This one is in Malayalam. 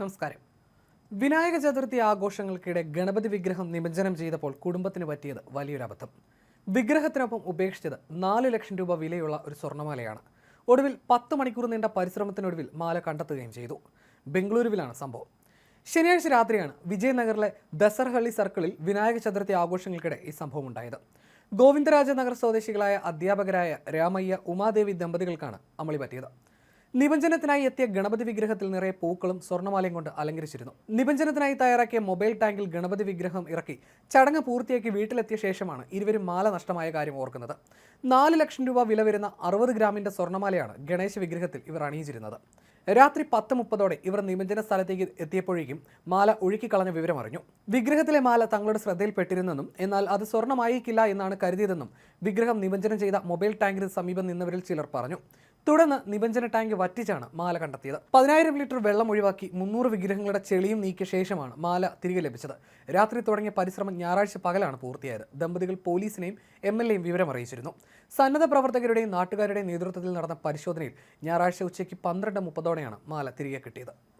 നമസ്കാരം. വിനായക ചതുർത്ഥി ആഘോഷങ്ങൾക്കിടെ ഗണപതി വിഗ്രഹം നിമജ്ജനം ചെയ്തപ്പോൾ കുടുംബത്തിന് പറ്റിയത് വലിയൊരു അബദ്ധം. വിഗ്രഹത്തിനൊപ്പം ഉപേക്ഷിച്ചത് നാല് ലക്ഷം രൂപ വിലയുള്ള ഒരു സ്വർണമാലയാണ് ഒടുവിൽ പത്ത് മണിക്കൂർ നീണ്ട പരിശ്രമത്തിനൊടുവിൽ മാല കണ്ടെത്തുകയും ചെയ്തു. ബംഗളൂരുവിലാണ് സംഭവം. ശനിയാഴ്ച രാത്രിയാണ് വിജയനഗറിലെ ദസർഹള്ളി സർക്കിളിൽ വിനായക ചതുർത്ഥി ആഘോഷങ്ങൾക്കിടെ ഈ സംഭവം ഉണ്ടായത്. ഗോവിന്ദരാജനഗർ സ്വദേശികളായ അധ്യാപകരായ രാമയ്യ ഉമാദേവി ദമ്പതികൾക്കാണ് അമളി പറ്റിയത്. നിബഞ്ജനത്തിനായി എത്തിയ ഗണപതി വിഗ്രഹത്തിൽ നിറയെ പൂക്കളും സ്വർണമാലയും കൊണ്ട് അലങ്കരിച്ചിരുന്നു. നിബഞ്ജനത്തിനായി തയ്യാറാക്കിയ മൊബൈൽ ടാങ്കിൽ ഗണപതി വിഗ്രഹം ഇറക്കി ചടങ്ങ് പൂർത്തിയാക്കി വീട്ടിലെത്തിയ ശേഷമാണ് ഇരുവരും മാല നഷ്ടമായ കാര്യം ഓർക്കുന്നത്. നാല് ലക്ഷം രൂപ വില വരുന്ന അറുപത് ഗ്രാമിന്റെ സ്വർണമാലയാണ് ഗണേശ വിഗ്രഹത്തിൽ ഇവർ അണിയിച്ചിരുന്നത്. രാത്രി പത്ത് മുപ്പതോടെ ഇവർ നിമഞ്ജന സ്ഥലത്തേക്ക് എത്തിയപ്പോഴേക്കും മാല ഒഴുക്കിക്കളഞ്ഞ വിവരം അറിഞ്ഞു. വിഗ്രഹത്തിലെ മാല തങ്ങളുടെ ശ്രദ്ധയിൽപ്പെട്ടിരുന്നെന്നും എന്നാൽ അത് സ്വർണമായിരിക്കില്ല എന്നാണ് കരുതിയതെന്നും വിഗ്രഹം നിമഞ്ജനം ചെയ്ത മൊബൈൽ ടാങ്കിന് സമീപം നിന്നവരിൽ ചിലർ പറഞ്ഞു. തുടർന്ന് നിബഞ്ജന ടാങ്ക് വറ്റിച്ചാണ് മാല കണ്ടെത്തിയത്. പതിനായിരം ലിറ്റർ വെള്ളം ഒഴിവാക്കി മുന്നൂറ് വിഗ്രഹങ്ങളുടെ ചെളിയും നീക്കിയ ശേഷമാണ് മാല തിരികെ ലഭിച്ചത്. രാത്രി തുടങ്ങിയ പരിശ്രമം ഞായറാഴ്ച പകലാണ് പൂർത്തിയായത്. ദമ്പതികൾ പോലീസിനെയും എം എൽ എയും വിവരം അറിയിച്ചിരുന്നു. സന്നദ്ധ പ്രവർത്തകരുടെയും നാട്ടുകാരുടെയും നേതൃത്വത്തിൽ നടന്ന പരിശോധനയിൽ ഞായറാഴ്ച ഉച്ചയ്ക്ക് പന്ത്രണ്ട് മുപ്പതോടെയാണ് മാല തിരികെ കിട്ടിയത്.